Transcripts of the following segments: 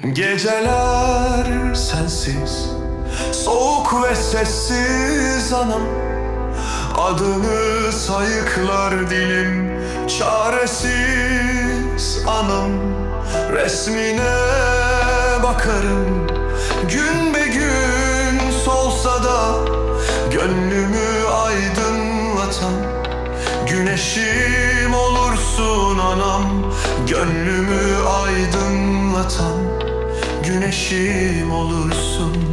Geceler sensiz, soğuk ve sessiz anam. Adını sayıklar dilim, çaresiz anam. Resmine bakarım, gün be gün solsa da Gönlümü aydınlatan, güneşim olursun anam Gönlümü aydınlatan aydınlatan güneşim olursun.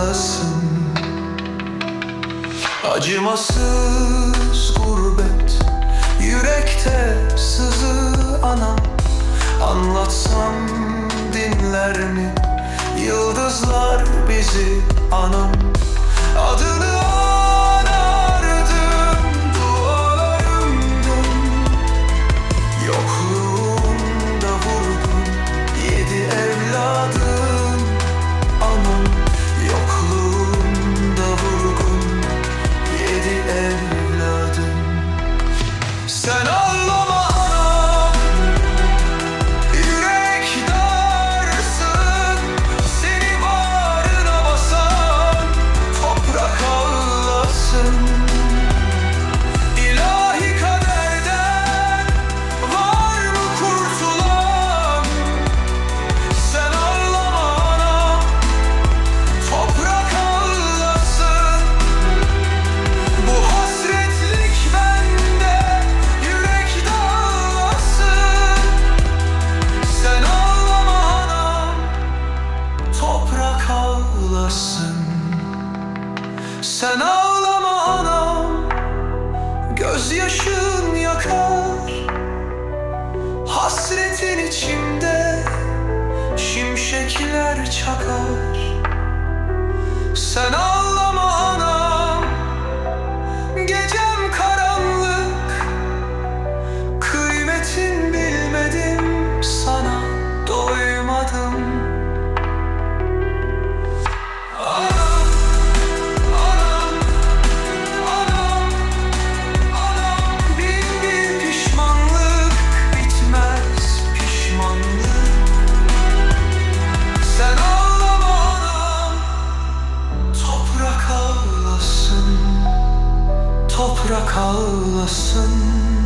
hatırlasın Acımasız gurbet Yürekte sızı anam. Anlatsam dinler mi? Yıldızlar bizi anam. içimde şimşekler çakar. Sen al ağlasın.